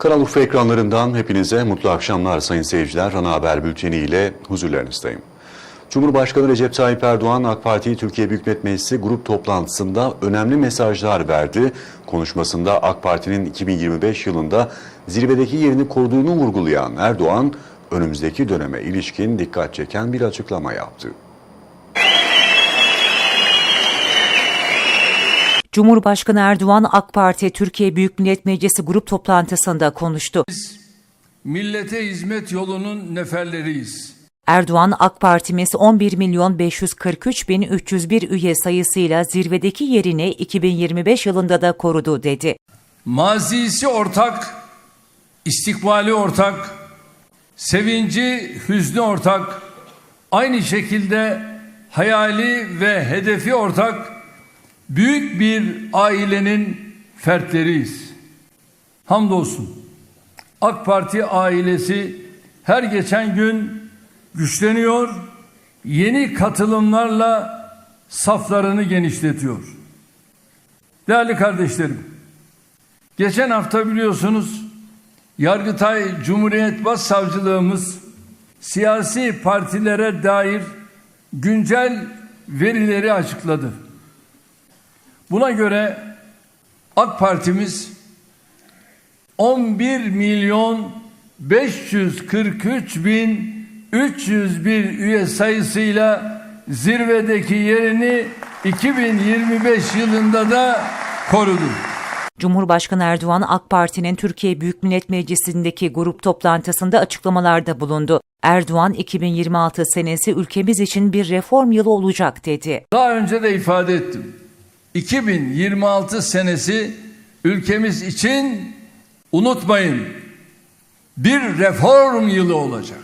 Kanal Urfa ekranlarından hepinize mutlu akşamlar sayın seyirciler. Ana Haber Bülteni ile huzurlarınızdayım. Cumhurbaşkanı Recep Tayyip Erdoğan AK Parti Türkiye Büyük Millet Meclisi grup toplantısında önemli mesajlar verdi. Konuşmasında AK Parti'nin 2025 yılında zirvedeki yerini koruduğunu vurgulayan Erdoğan, önümüzdeki döneme ilişkin dikkat çeken bir açıklama yaptı. Cumhurbaşkanı Erdoğan AK Parti Türkiye Büyük Millet Meclisi grup toplantısında konuştu. Millete hizmet yolunun neferleriyiz. Erdoğan AK Partimiz 11 milyon 543 bin 301 üye sayısıyla zirvedeki yerini 2025 yılında da korudu dedi. Mazisi ortak, istikbali ortak, sevinci, hüznü ortak, aynı şekilde hayali ve hedefi ortak büyük bir ailenin fertleriyiz. Hamdolsun AK Parti ailesi her geçen gün güçleniyor, yeni katılımlarla saflarını genişletiyor. Değerli kardeşlerim, geçen hafta biliyorsunuz Yargıtay Cumhuriyet Başsavcılığımız siyasi partilere dair güncel verileri açıkladı. Buna göre AK Partimiz 11 milyon 543 bin 301 üye sayısıyla zirvedeki yerini 2025 yılında da korudu. Cumhurbaşkanı Erdoğan AK Parti'nin Türkiye Büyük Millet Meclisi'ndeki grup toplantısında açıklamalarda bulundu. Erdoğan 2026 senesi ülkemiz için bir reform yılı olacak dedi. Daha önce de ifade ettim. 2026 senesi ülkemiz için unutmayın bir reform yılı olacak.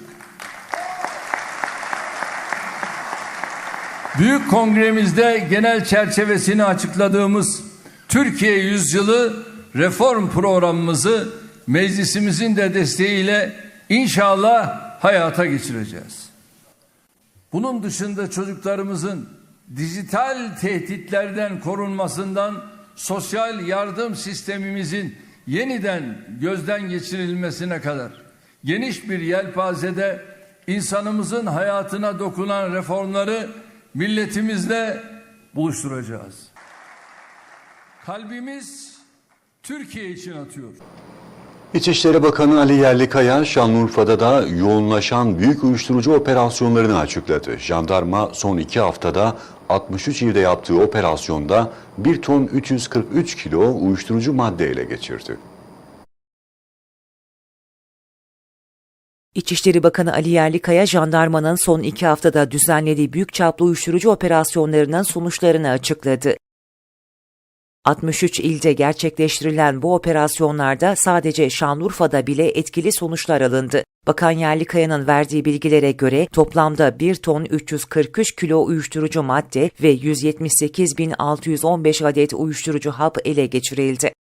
Büyük kongremizde genel çerçevesini açıkladığımız Türkiye Yüzyılı reform programımızı meclisimizin de desteğiyle inşallah hayata geçireceğiz. Bunun dışında çocuklarımızın dijital tehditlerden korunmasından sosyal yardım sistemimizin yeniden gözden geçirilmesine kadar geniş bir yelpazede insanımızın hayatına dokunan reformları milletimizle buluşturacağız. Kalbimiz Türkiye için atıyor. İçişleri Bakanı Ali Yerlikaya, Şanlıurfa'da da yoğunlaşan büyük uyuşturucu operasyonlarını açıkladı. Jandarma son iki haftada 63 ilde yaptığı operasyonda 1 ton 343 kilo uyuşturucu madde ele geçirdi. İçişleri Bakanı Ali Yerlikaya, jandarmanın son iki haftada düzenlediği büyük çaplı uyuşturucu operasyonlarının sonuçlarını açıkladı. 63 ilde gerçekleştirilen bu operasyonlarda sadece Şanlıurfa'da bile etkili sonuçlar alındı. Bakan Yerlikaya'nın verdiği bilgilere göre toplamda 1 ton 343 kilo uyuşturucu madde ve 178.615 adet uyuşturucu hap ele geçirildi.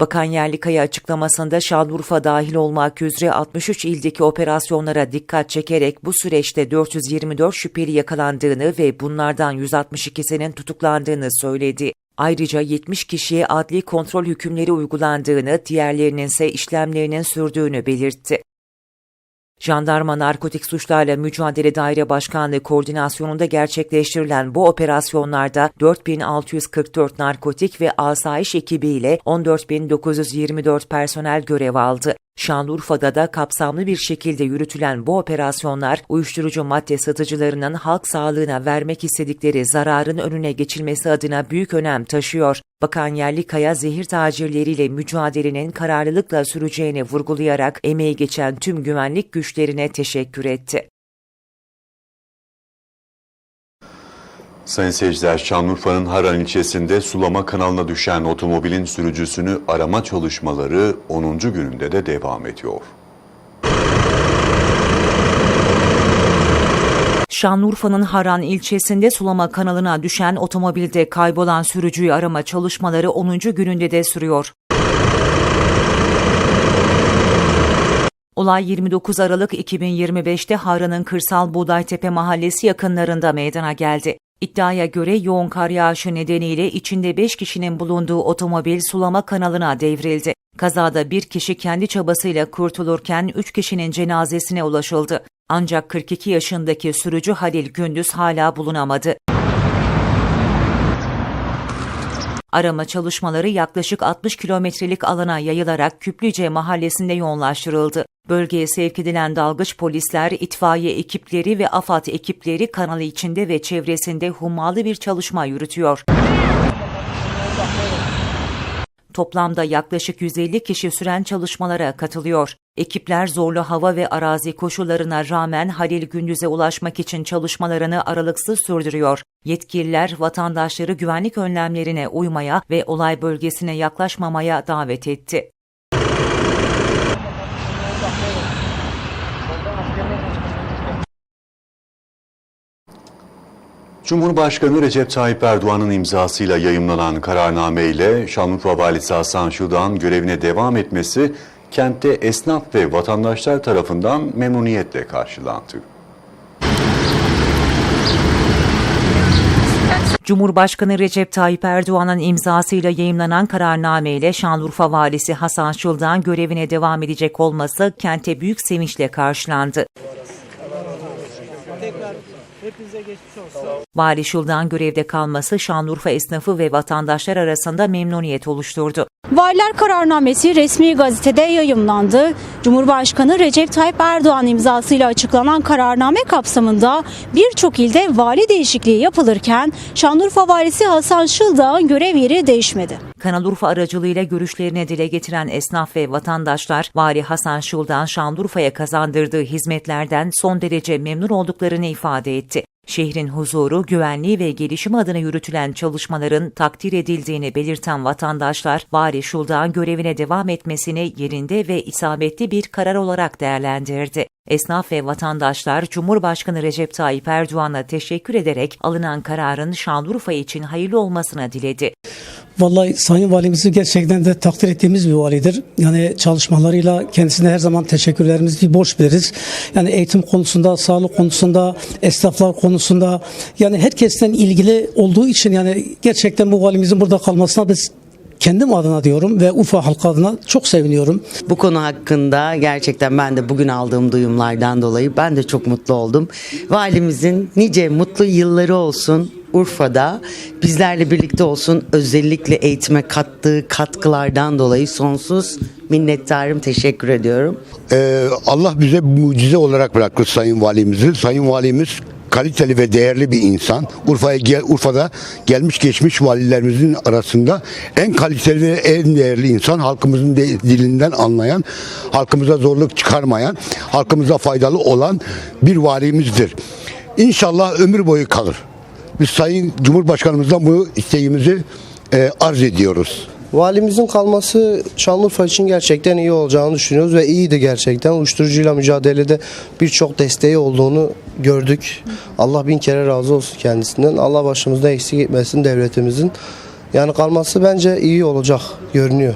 Bakan Yerlikaya açıklamasında Şanlıurfa dahil olmak üzere 63 ildeki operasyonlara dikkat çekerek bu süreçte 424 şüpheli yakalandığını ve bunlardan 162'sinin tutuklandığını söyledi. Ayrıca 70 kişiye adli kontrol hükümleri uygulandığını, diğerlerinin ise işlemlerinin sürdüğünü belirtti. Jandarma Narkotik Suçlarla Mücadele Daire Başkanlığı koordinasyonunda gerçekleştirilen bu operasyonlarda 4644 narkotik ve asayiş ekibiyle 14924 personel görev aldı. Şanlıurfa'da da kapsamlı bir şekilde yürütülen bu operasyonlar uyuşturucu madde satıcılarının halk sağlığına vermek istedikleri zararın önüne geçilmesi adına büyük önem taşıyor. Bakan Yerlikaya zehir tacirleriyle mücadelenin kararlılıkla süreceğini vurgulayarak emeği geçen tüm güvenlik güçlerine teşekkür etti. Sayın seyirciler, Şanlıurfa'nın Haran ilçesinde sulama kanalına düşen otomobilin sürücüsünü arama çalışmaları 10. gününde de devam ediyor. Şanlıurfa'nın Haran ilçesinde sulama kanalına düşen otomobilde kaybolan sürücüyü arama çalışmaları 10. gününde de sürüyor. Olay 29 Aralık 2025'te Haran'ın Kırsal Buğdaytepe mahallesi yakınlarında meydana geldi. İddiaya göre yoğun kar yağışı nedeniyle içinde 5 kişinin bulunduğu otomobil sulama kanalına devrildi. Kazada bir kişi kendi çabasıyla kurtulurken 3 kişinin cenazesine ulaşıldı. Ancak 42 yaşındaki sürücü Halil Gündüz hala bulunamadı. Arama çalışmaları yaklaşık 60 kilometrelik alana yayılarak Küplüce mahallesinde yoğunlaştırıldı. Bölgeye sevk edilen dalgıç polisler, itfaiye ekipleri ve AFAD ekipleri kanalı içinde ve çevresinde hummalı bir çalışma yürütüyor. Toplamda yaklaşık 150 kişi süren çalışmalara katılıyor. Ekipler zorlu hava ve arazi koşullarına rağmen Halil Gündüz'e ulaşmak için çalışmalarını aralıksız sürdürüyor. Yetkililer vatandaşları güvenlik önlemlerine uymaya ve olay bölgesine yaklaşmamaya davet etti. Cumhurbaşkanı Recep Tayyip Erdoğan'ın imzasıyla yayımlanan kararname ile Şanlıurfa Valisi Hasan Şıldan görevine devam etmesi kentte esnaf ve vatandaşlar tarafından memnuniyetle karşılandı. Cumhurbaşkanı Recep Tayyip Erdoğan'ın imzasıyla yayımlanan kararname ile Şanlıurfa Valisi Hasan Şıldan görevine devam edecek olması kente büyük sevinçle karşılandı. Vali Şıldan görevde kalması Şanlıurfa esnafı ve vatandaşlar arasında memnuniyet oluşturdu. Valiler kararnamesi resmi gazetede yayımlandı. Cumhurbaşkanı Recep Tayyip Erdoğan imzasıyla açıklanan kararname kapsamında birçok ilde vali değişikliği yapılırken Şanlıurfa Valisi Hasan Şıldağ'ın görev yeri değişmedi. Kanal Urfa aracılığıyla görüşlerini dile getiren esnaf ve vatandaşlar, Vali Hasan Şıldan Şanlıurfa'ya kazandırdığı hizmetlerden son derece memnun olduklarını ifade etti. Şehrin huzuru, güvenliği ve gelişim adına yürütülen çalışmaların takdir edildiğini belirten vatandaşlar, Vali Şuldan görevine devam etmesini yerinde ve isabetli bir karar olarak değerlendirdi. Esnaf ve vatandaşlar Cumhurbaşkanı Recep Tayyip Erdoğan'a teşekkür ederek alınan kararın Şanlıurfa için hayırlı olmasına diledi. Vallahi Sayın Valimizi gerçekten de takdir ettiğimiz bir validir. Yani çalışmalarıyla kendisine her zaman teşekkürlerimizi borç biliriz. Yani eğitim konusunda, sağlık konusunda, esnaflar konusunda yani herkesten ilgili olduğu için yani gerçekten bu valimizin burada kalmasına biz kendim adına diyorum ve Urfa halkı adına çok seviniyorum. Bu konu hakkında gerçekten ben de bugün aldığım duyumlardan dolayı ben de çok mutlu oldum. Valimizin nice mutlu yılları olsun Urfa'da bizlerle birlikte olsun özellikle eğitime kattığı katkılardan dolayı sonsuz minnettarım teşekkür ediyorum. Ee, Allah bize mucize olarak bıraktı Sayın Valimizi. Sayın Valimiz kaliteli ve değerli bir insan. Urfa'ya gel, Urfa'da gelmiş geçmiş valilerimizin arasında en kaliteli ve en değerli insan halkımızın de- dilinden anlayan, halkımıza zorluk çıkarmayan, halkımıza faydalı olan bir valimizdir. İnşallah ömür boyu kalır. Biz Sayın Cumhurbaşkanımızdan bu isteğimizi e, arz ediyoruz. Valimizin kalması Şanlıurfa için gerçekten iyi olacağını düşünüyoruz ve iyiydi gerçekten. Uyuşturucuyla mücadelede birçok desteği olduğunu gördük. Allah bin kere razı olsun kendisinden. Allah başımızda eksik etmesin devletimizin. Yani kalması bence iyi olacak görünüyor.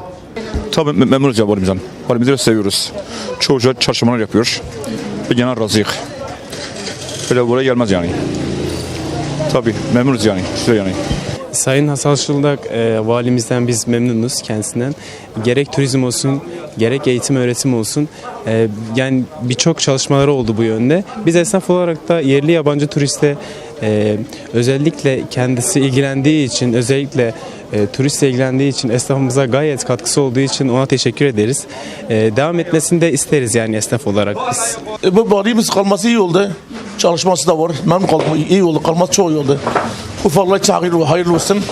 Tabii mem- memnunuz ya valimizden. Valimizi de seviyoruz. Çoğu güzel çalışmalar yapıyor. Ve genel razıyık. Böyle buraya gelmez yani. Tabii memnunuz yani. Güzel yani. Sayın Hasan Şıldak e, valimizden biz memnunuz kendisinden. Gerek turizm olsun, gerek eğitim öğretim olsun. e, yani birçok çalışmaları oldu bu yönde. Biz esnaf olarak da yerli yabancı turiste e, özellikle kendisi ilgilendiği için, özellikle e, turistle ilgilendiği için esnafımıza gayet katkısı olduğu için ona teşekkür ederiz. E, devam etmesini de isteriz yani esnaf olarak biz. E, Bu valimiz kalması iyi oldu. Çalışması da var. Memnun kaldım. İyi oldu. Kalması çok iyi oldu. Ufaklar için hayırlı, hayırlı olsun.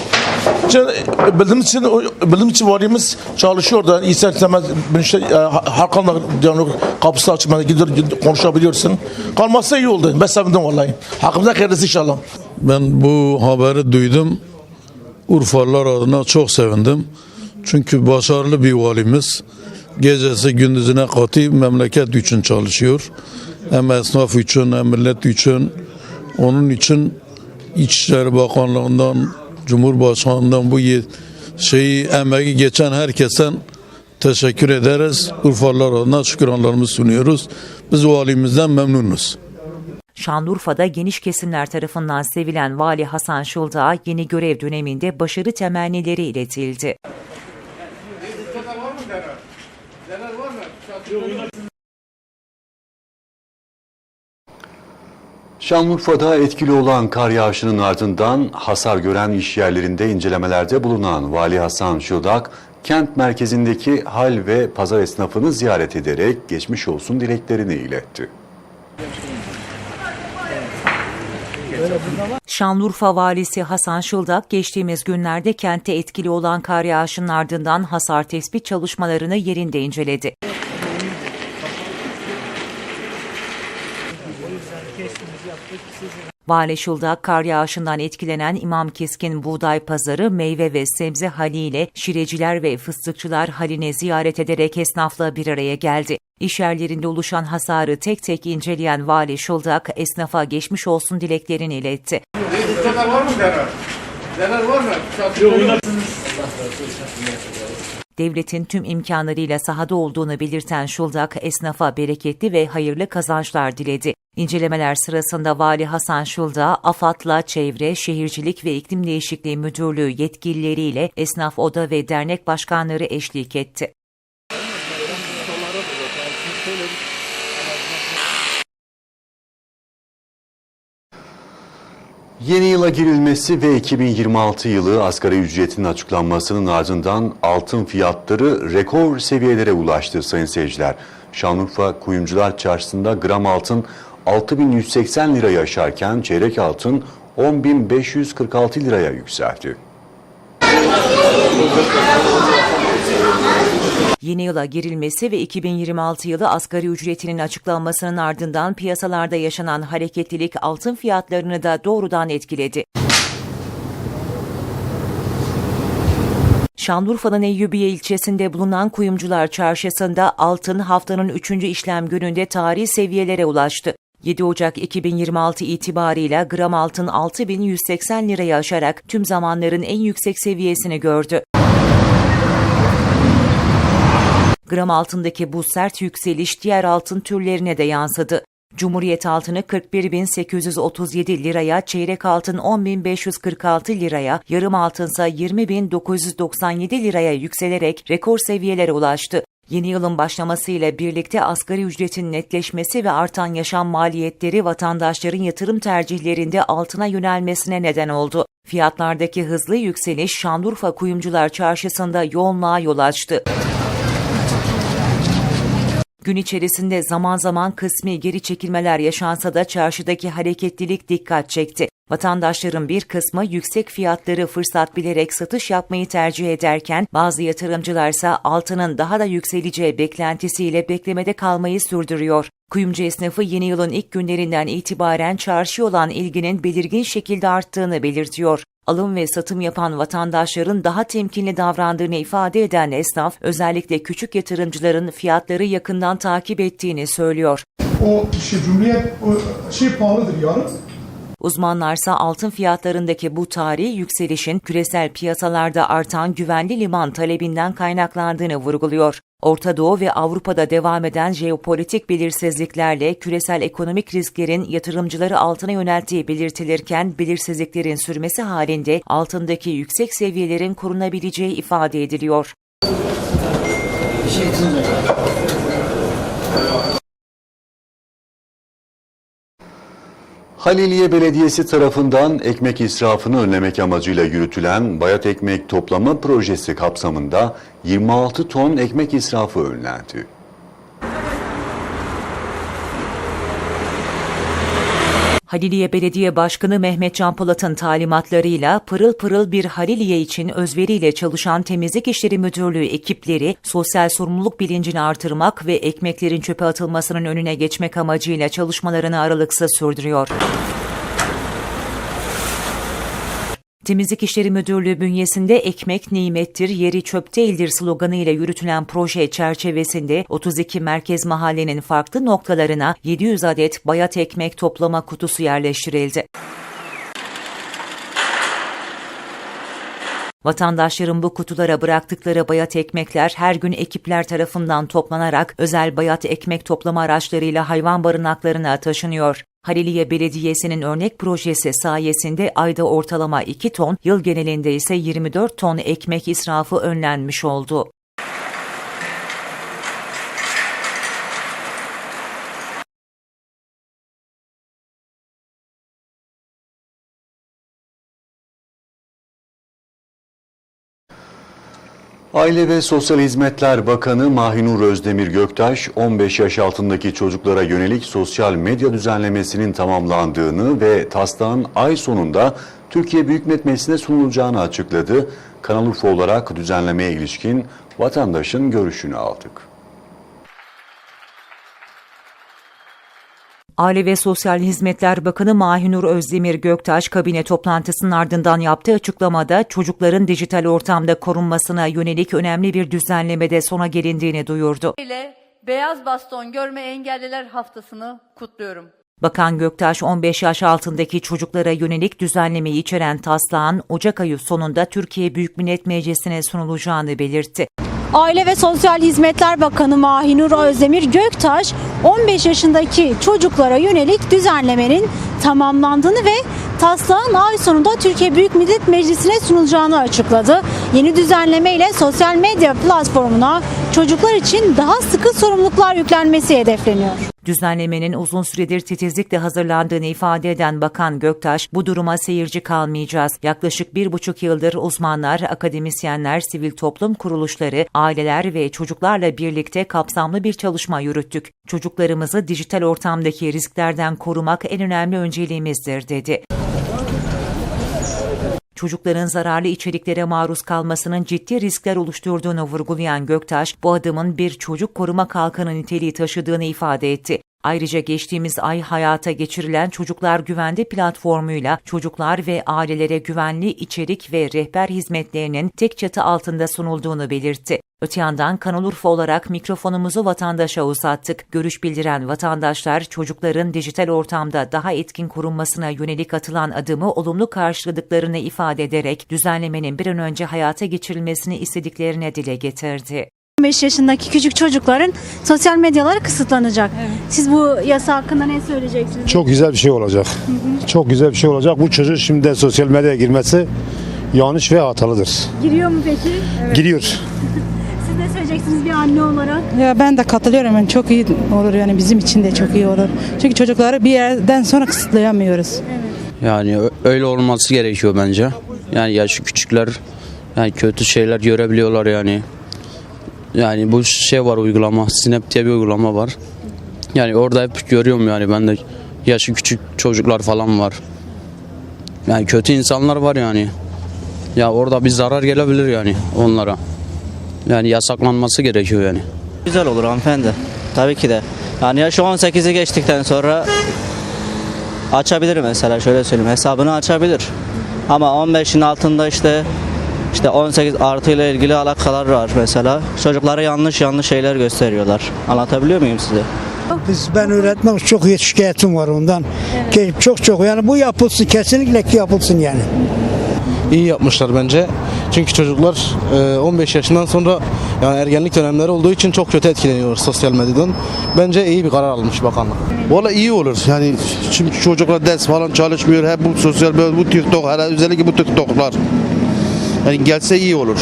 Bildiğimiz için, bildiğimiz için valimiz çalışıyor da insan istemez ben işte e, halkanla yani kapısı ben gidiyor, konuşabiliyorsun. Kalması iyi oldu. Ben sevindim vallahi. Hakkımıza hayırlısı inşallah. Ben bu haberi duydum. Urfalılar adına çok sevindim. Çünkü başarılı bir valimiz. Gecesi gündüzüne katı memleket için çalışıyor. Hem esnaf için hem millet için. Onun için İçişleri Bakanlığı'ndan, Cumhurbaşkanı'ndan bu şeyi emeği geçen herkesten teşekkür ederiz. Urfalılar adına şükranlarımızı sunuyoruz. Biz valimizden memnunuz. Şanlıurfa'da geniş kesimler tarafından sevilen Vali Hasan Şıldağ'a yeni görev döneminde başarı temennileri iletildi. Şanlıurfa'da etkili olan kar yağışının ardından hasar gören iş yerlerinde incelemelerde bulunan Vali Hasan Şıldak, kent merkezindeki hal ve pazar esnafını ziyaret ederek geçmiş olsun dileklerini iletti. Şanlıurfa Valisi Hasan Şıldak geçtiğimiz günlerde kentte etkili olan kar yağışının ardından hasar tespit çalışmalarını yerinde inceledi. Vali Şıldak kar yağışından etkilenen İmam Keskin Buğday Pazarı meyve ve sebze haliyle şireciler ve fıstıkçılar haline ziyaret ederek esnafla bir araya geldi. İş yerlerinde oluşan hasarı tek tek inceleyen Vali Şıldak esnafa geçmiş olsun dileklerini iletti. Devletin tüm imkanlarıyla sahada olduğunu belirten Şuldak, esnafa bereketli ve hayırlı kazançlar diledi. İncelemeler sırasında Vali Hasan Şulda, AFAD'la Çevre, Şehircilik ve İklim Değişikliği Müdürlüğü yetkilileriyle esnaf oda ve dernek başkanları eşlik etti. Yeni yıla girilmesi ve 2026 yılı asgari ücretin açıklanmasının ardından altın fiyatları rekor seviyelere ulaştı sayın seyirciler. Şanlıurfa Kuyumcular Çarşısı'nda gram altın 6180 liraya aşarken çeyrek altın 10546 liraya yükseldi. Yeni yıla girilmesi ve 2026 yılı asgari ücretinin açıklanmasının ardından piyasalarda yaşanan hareketlilik altın fiyatlarını da doğrudan etkiledi. Şanlıurfa'nın Eyyubiye ilçesinde bulunan Kuyumcular Çarşısı'nda altın haftanın 3. işlem gününde tarihi seviyelere ulaştı. 7 Ocak 2026 itibarıyla gram altın 6180 lirayı aşarak tüm zamanların en yüksek seviyesini gördü. Gram altındaki bu sert yükseliş diğer altın türlerine de yansıdı. Cumhuriyet altını 41.837 liraya, çeyrek altın 10.546 liraya, yarım altınsa 20.997 liraya yükselerek rekor seviyelere ulaştı. Yeni yılın başlamasıyla birlikte asgari ücretin netleşmesi ve artan yaşam maliyetleri vatandaşların yatırım tercihlerinde altına yönelmesine neden oldu. Fiyatlardaki hızlı yükseliş Şanlıurfa Kuyumcular Çarşısı'nda yoğunluğa yol açtı. Gün içerisinde zaman zaman kısmi geri çekilmeler yaşansa da çarşıdaki hareketlilik dikkat çekti. Vatandaşların bir kısmı yüksek fiyatları fırsat bilerek satış yapmayı tercih ederken bazı yatırımcılarsa altının daha da yükseleceği beklentisiyle beklemede kalmayı sürdürüyor. Kuyumcu esnafı yeni yılın ilk günlerinden itibaren çarşı olan ilginin belirgin şekilde arttığını belirtiyor. Alım ve satım yapan vatandaşların daha temkinli davrandığını ifade eden esnaf, özellikle küçük yatırımcıların fiyatları yakından takip ettiğini söylüyor. O şey Cumhuriyet o şey pahalıdır yarın. Uzmanlarsa altın fiyatlarındaki bu tarihi yükselişin küresel piyasalarda artan güvenli liman talebinden kaynaklandığını vurguluyor. Orta Doğu ve Avrupa'da devam eden jeopolitik belirsizliklerle küresel ekonomik risklerin yatırımcıları altına yönelttiği belirtilirken belirsizliklerin sürmesi halinde altındaki yüksek seviyelerin korunabileceği ifade ediliyor. Haliliye Belediyesi tarafından ekmek israfını önlemek amacıyla yürütülen bayat ekmek toplama projesi kapsamında 26 ton ekmek israfı önlendi. Haliliye Belediye Başkanı Mehmet Can Polat'ın talimatlarıyla pırıl pırıl bir Haliliye için özveriyle çalışan Temizlik İşleri Müdürlüğü ekipleri sosyal sorumluluk bilincini artırmak ve ekmeklerin çöpe atılmasının önüne geçmek amacıyla çalışmalarını aralıksız sürdürüyor. Temizlik İşleri Müdürlüğü bünyesinde ekmek nimettir, yeri çöp değildir sloganı ile yürütülen proje çerçevesinde 32 merkez mahallenin farklı noktalarına 700 adet bayat ekmek toplama kutusu yerleştirildi. Vatandaşların bu kutulara bıraktıkları bayat ekmekler her gün ekipler tarafından toplanarak özel bayat ekmek toplama araçlarıyla hayvan barınaklarına taşınıyor. Haliliye Belediyesi'nin örnek projesi sayesinde ayda ortalama 2 ton, yıl genelinde ise 24 ton ekmek israfı önlenmiş oldu. Aile ve Sosyal Hizmetler Bakanı Mahinur Özdemir Göktaş, 15 yaş altındaki çocuklara yönelik sosyal medya düzenlemesinin tamamlandığını ve taslağın ay sonunda Türkiye Büyük Millet Meclisi'ne sunulacağını açıkladı. Kanal Urfa olarak düzenlemeye ilişkin vatandaşın görüşünü aldık. Aile ve Sosyal Hizmetler Bakanı Mahinur Özdemir Göktaş kabine toplantısının ardından yaptığı açıklamada çocukların dijital ortamda korunmasına yönelik önemli bir düzenlemede sona gelindiğini duyurdu. ile Beyaz Baston Görme Engelliler Haftası'nı kutluyorum. Bakan Göktaş 15 yaş altındaki çocuklara yönelik düzenlemeyi içeren taslağın Ocak ayı sonunda Türkiye Büyük Millet Meclisi'ne sunulacağını belirtti. Aile ve Sosyal Hizmetler Bakanı Mahinur Özdemir Göktaş 15 yaşındaki çocuklara yönelik düzenlemenin tamamlandığını ve taslağın ay sonunda Türkiye Büyük Millet Meclisi'ne sunulacağını açıkladı. Yeni düzenleme ile sosyal medya platformuna çocuklar için daha sıkı sorumluluklar yüklenmesi hedefleniyor. Düzenlemenin uzun süredir titizlikle hazırlandığını ifade eden Bakan Göktaş, bu duruma seyirci kalmayacağız. Yaklaşık bir buçuk yıldır uzmanlar, akademisyenler, sivil toplum kuruluşları, aileler ve çocuklarla birlikte kapsamlı bir çalışma yürüttük. Çocuklarımızı dijital ortamdaki risklerden korumak en önemli önceliğimizdir, dedi. Çocukların zararlı içeriklere maruz kalmasının ciddi riskler oluşturduğunu vurgulayan Göktaş, bu adımın bir çocuk koruma kalkanı niteliği taşıdığını ifade etti. Ayrıca geçtiğimiz ay hayata geçirilen Çocuklar Güvende platformuyla çocuklar ve ailelere güvenli içerik ve rehber hizmetlerinin tek çatı altında sunulduğunu belirtti. Öte yandan Kanal Urfa olarak mikrofonumuzu vatandaşa uzattık. Görüş bildiren vatandaşlar çocukların dijital ortamda daha etkin korunmasına yönelik atılan adımı olumlu karşıladıklarını ifade ederek düzenlemenin bir an önce hayata geçirilmesini istediklerini dile getirdi. 15 yaşındaki küçük çocukların sosyal medyaları kısıtlanacak. Siz bu yasa hakkında ne söyleyeceksiniz? Çok güzel bir şey olacak. Çok güzel bir şey olacak. Bu çocuğun şimdi de sosyal medyaya girmesi yanlış ve hatalıdır. Giriyor mu peki? Giriyor. Siz ne söyleyeceksiniz bir anne olarak? Ya ben de katılıyorum. Yani çok iyi olur yani bizim için de çok iyi olur. Çünkü çocukları bir yerden sonra kısıtlayamıyoruz. Yani ö- öyle olması gerekiyor bence. Yani yaşı küçükler yani kötü şeyler görebiliyorlar yani. Yani bu şey var uygulama, Snap diye bir uygulama var. Yani orada hep görüyorum yani ben de yaşı küçük çocuklar falan var. Yani kötü insanlar var yani. Ya orada bir zarar gelebilir yani onlara. Yani yasaklanması gerekiyor yani. Güzel olur hanımefendi. Tabii ki de. Yani yaşı 18'i geçtikten sonra açabilir mesela şöyle söyleyeyim hesabını açabilir. Ama 15'in altında işte işte 18 artı ile ilgili alakalar var mesela. Çocuklara yanlış yanlış şeyler gösteriyorlar. Anlatabiliyor muyum size? Biz ben öğretmen çok şikayetim var ondan. Ke- Çok çok yani bu yapılsın kesinlikle ki yapılsın yani. iyi yapmışlar bence. Çünkü çocuklar e, 15 yaşından sonra yani ergenlik dönemleri olduğu için çok kötü etkileniyor sosyal medyadan. Bence iyi bir karar almış bakanlık. Valla iyi olur. Yani şimdi çocuklar ders falan çalışmıyor. Hep bu sosyal medya, bu TikTok, hele özellikle bu TikTok'lar. Yani gelse iyi olur.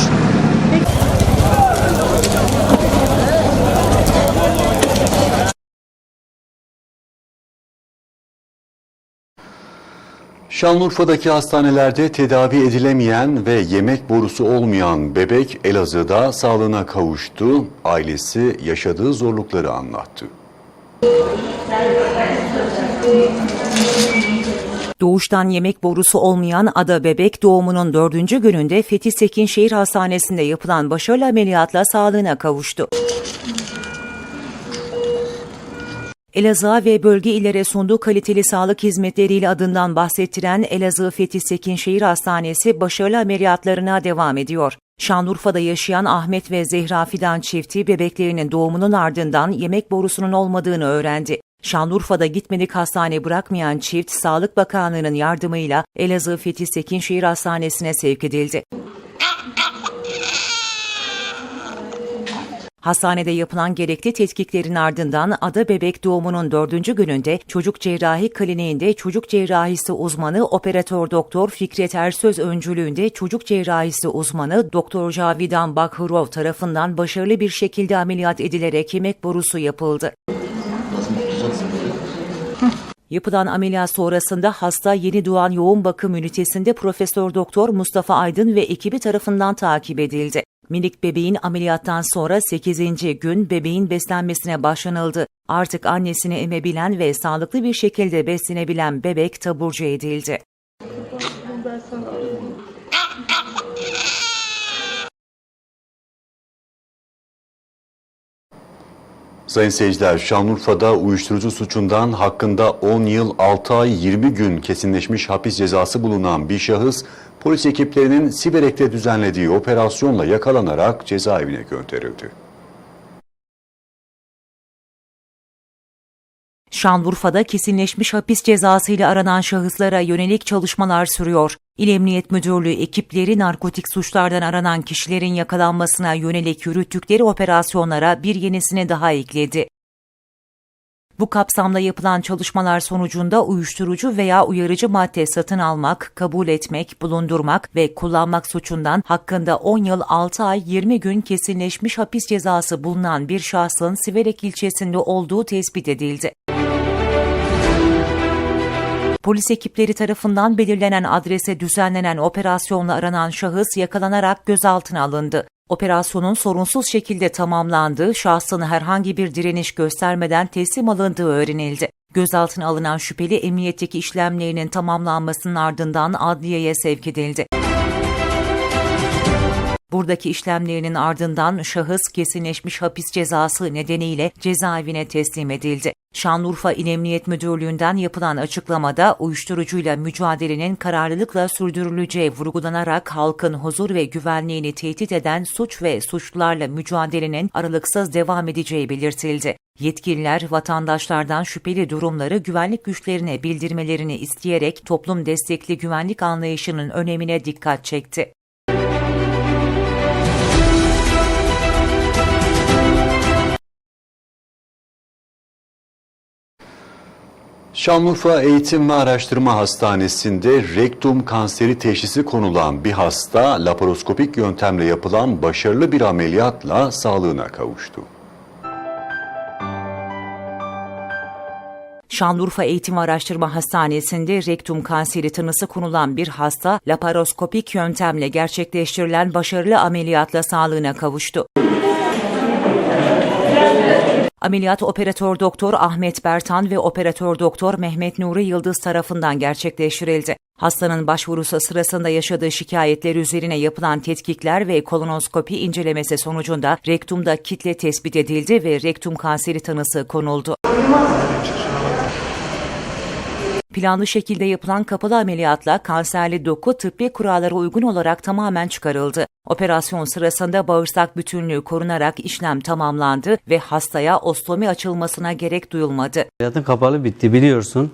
Şanlıurfa'daki hastanelerde tedavi edilemeyen ve yemek borusu olmayan bebek Elazığ'da sağlığına kavuştu. Ailesi yaşadığı zorlukları anlattı. Doğuştan yemek borusu olmayan ada bebek doğumunun dördüncü gününde Fethi Sekin Şehir Hastanesi'nde yapılan başarılı ameliyatla sağlığına kavuştu. Elazığ ve bölge illere sunduğu kaliteli sağlık hizmetleriyle adından bahsettiren Elazığ Fethi Sekin Şehir Hastanesi başarılı ameliyatlarına devam ediyor. Şanlıurfa'da yaşayan Ahmet ve Zehra Fidan çifti bebeklerinin doğumunun ardından yemek borusunun olmadığını öğrendi. Şanlıurfa'da gitmedik hastane bırakmayan çift Sağlık Bakanlığı'nın yardımıyla Elazığ Fethi Sekin Şehir Hastanesi'ne sevk edildi. Hastanede yapılan gerekli tetkiklerin ardından ada bebek doğumunun dördüncü gününde çocuk cerrahi kliniğinde çocuk cerrahisi uzmanı operatör doktor Fikret Ersöz öncülüğünde çocuk cerrahisi uzmanı Doktor Cavidan Bakhurov tarafından başarılı bir şekilde ameliyat edilerek yemek borusu yapıldı. Yapılan ameliyat sonrasında hasta yeni doğan yoğun bakım ünitesinde Profesör Doktor Mustafa Aydın ve ekibi tarafından takip edildi. Minik bebeğin ameliyattan sonra 8. gün bebeğin beslenmesine başlanıldı. Artık annesini emebilen ve sağlıklı bir şekilde beslenebilen bebek taburcu edildi. Sayın seyirciler, Şanlıurfa'da uyuşturucu suçundan hakkında 10 yıl 6 ay 20 gün kesinleşmiş hapis cezası bulunan bir şahıs, polis ekiplerinin Siverek'te düzenlediği operasyonla yakalanarak cezaevine gönderildi. Şanlıurfa'da kesinleşmiş hapis cezasıyla aranan şahıslara yönelik çalışmalar sürüyor. İl Emniyet Müdürlüğü ekipleri narkotik suçlardan aranan kişilerin yakalanmasına yönelik yürüttükleri operasyonlara bir yenisini daha ekledi. Bu kapsamda yapılan çalışmalar sonucunda uyuşturucu veya uyarıcı madde satın almak, kabul etmek, bulundurmak ve kullanmak suçundan hakkında 10 yıl 6 ay 20 gün kesinleşmiş hapis cezası bulunan bir şahsın Siverek ilçesinde olduğu tespit edildi. Polis ekipleri tarafından belirlenen adrese düzenlenen operasyonla aranan şahıs yakalanarak gözaltına alındı. Operasyonun sorunsuz şekilde tamamlandığı, şahsın herhangi bir direniş göstermeden teslim alındığı öğrenildi. Gözaltına alınan şüpheli emniyetteki işlemlerinin tamamlanmasının ardından adliyeye sevk edildi. Buradaki işlemlerinin ardından şahıs kesinleşmiş hapis cezası nedeniyle cezaevine teslim edildi. Şanlıurfa İl Emniyet Müdürlüğü'nden yapılan açıklamada uyuşturucuyla mücadelenin kararlılıkla sürdürüleceği vurgulanarak halkın huzur ve güvenliğini tehdit eden suç ve suçlularla mücadelenin aralıksız devam edeceği belirtildi. Yetkililer vatandaşlardan şüpheli durumları güvenlik güçlerine bildirmelerini isteyerek toplum destekli güvenlik anlayışının önemine dikkat çekti. Şanlıurfa Eğitim ve Araştırma Hastanesi'nde rektum kanseri teşhisi konulan bir hasta laparoskopik yöntemle yapılan başarılı bir ameliyatla sağlığına kavuştu. Şanlıurfa Eğitim ve Araştırma Hastanesi'nde rektum kanseri tanısı konulan bir hasta laparoskopik yöntemle gerçekleştirilen başarılı ameliyatla sağlığına kavuştu. Ameliyat operatör doktor Ahmet Bertan ve operatör doktor Mehmet Nuri Yıldız tarafından gerçekleştirildi. Hastanın başvurusu sırasında yaşadığı şikayetler üzerine yapılan tetkikler ve kolonoskopi incelemesi sonucunda rektumda kitle tespit edildi ve rektum kanseri tanısı konuldu. Planlı şekilde yapılan kapalı ameliyatla kanserli doku tıbbi kurallara uygun olarak tamamen çıkarıldı. Operasyon sırasında bağırsak bütünlüğü korunarak işlem tamamlandı ve hastaya ostomi açılmasına gerek duyulmadı. Ameliyatın kapalı bitti biliyorsun.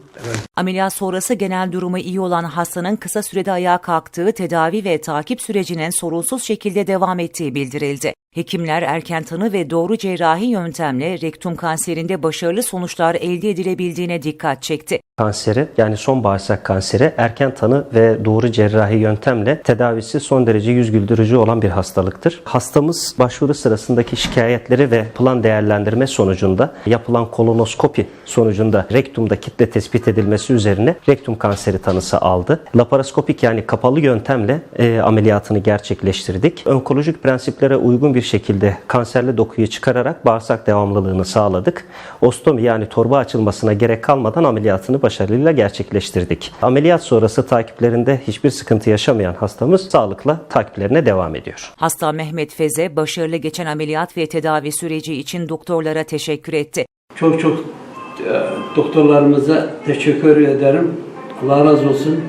Ameliyat sonrası genel durumu iyi olan hastanın kısa sürede ayağa kalktığı tedavi ve takip sürecinin sorunsuz şekilde devam ettiği bildirildi. Hekimler erken tanı ve doğru cerrahi yöntemle rektum kanserinde başarılı sonuçlar elde edilebildiğine dikkat çekti. Kanseri yani son bağırsak kanseri erken tanı ve doğru cerrahi yöntemle tedavisi son derece yüz güldürücü olan bir hastalıktır. Hastamız başvuru sırasındaki şikayetleri ve plan değerlendirme sonucunda yapılan kolonoskopi sonucunda rektumda kitle tespit edilmesi üzerine rektum kanseri tanısı aldı. Laparoskopik yani kapalı yöntemle e, ameliyatını gerçekleştirdik. Onkolojik prensiplere uygun bir şekilde kanserli dokuyu çıkararak bağırsak devamlılığını sağladık. Ostomi yani torba açılmasına gerek kalmadan ameliyatını başarıyla gerçekleştirdik. Ameliyat sonrası takiplerinde hiçbir sıkıntı yaşamayan hastamız sağlıkla takiplerine devam ediyor. Hasta Mehmet Feze başarılı geçen ameliyat ve tedavi süreci için doktorlara teşekkür etti. Çok çok e, doktorlarımıza teşekkür ederim. Allah razı olsun.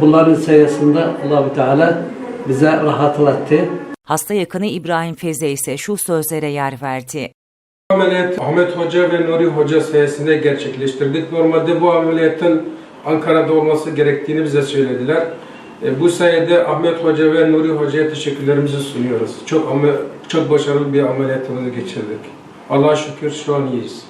Bunların sayesinde allah Teala bize rahatlattı. Hasta yakını İbrahim Feze ise şu sözlere yer verdi. Ameliyat Ahmet Hoca ve Nuri Hoca sayesinde gerçekleştirdik. Normalde bu ameliyatın Ankara'da olması gerektiğini bize söylediler. E, bu sayede Ahmet Hoca ve Nuri Hoca'ya teşekkürlerimizi sunuyoruz. Çok çok başarılı bir ameliyatımızı geçirdik. Allah'a şükür şu an iyiyiz.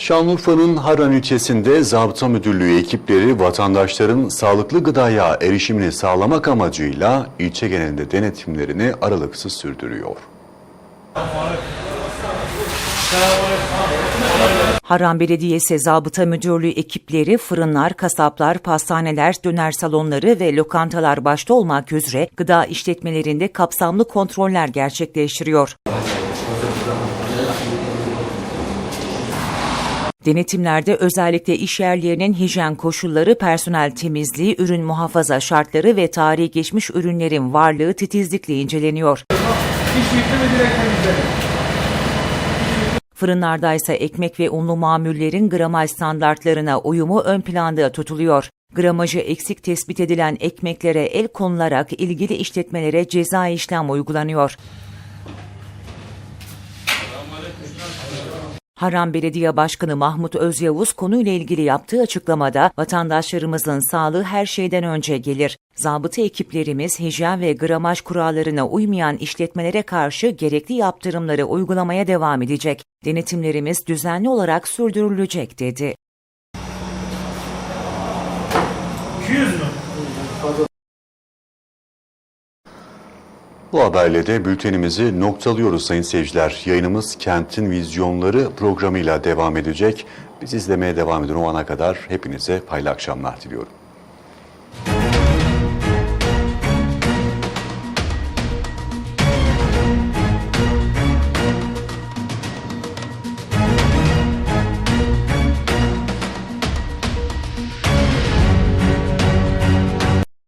Şanlıurfa'nın Haran ilçesinde Zabıta Müdürlüğü ekipleri vatandaşların sağlıklı gıdaya erişimini sağlamak amacıyla ilçe genelinde denetimlerini aralıksız sürdürüyor. Harran Belediyesi Zabıta Müdürlüğü ekipleri fırınlar, kasaplar, pastaneler, döner salonları ve lokantalar başta olmak üzere gıda işletmelerinde kapsamlı kontroller gerçekleştiriyor. Denetimlerde özellikle iş yerlerinin hijyen koşulları, personel temizliği, ürün muhafaza şartları ve tarihi geçmiş ürünlerin varlığı titizlikle inceleniyor. Fırınlarda ise ekmek ve unlu mamullerin gramaj standartlarına uyumu ön planda tutuluyor. Gramajı eksik tespit edilen ekmeklere el konularak ilgili işletmelere ceza işlem uygulanıyor. Harran Belediye Başkanı Mahmut Özyavuz konuyla ilgili yaptığı açıklamada vatandaşlarımızın sağlığı her şeyden önce gelir. Zabıta ekiplerimiz hijyen ve gramaj kurallarına uymayan işletmelere karşı gerekli yaptırımları uygulamaya devam edecek. Denetimlerimiz düzenli olarak sürdürülecek dedi. Bu haberle de bültenimizi noktalıyoruz sayın seyirciler. Yayınımız Kentin Vizyonları programıyla devam edecek. Biz izlemeye devam edin o ana kadar hepinize hayırlı akşamlar diliyorum.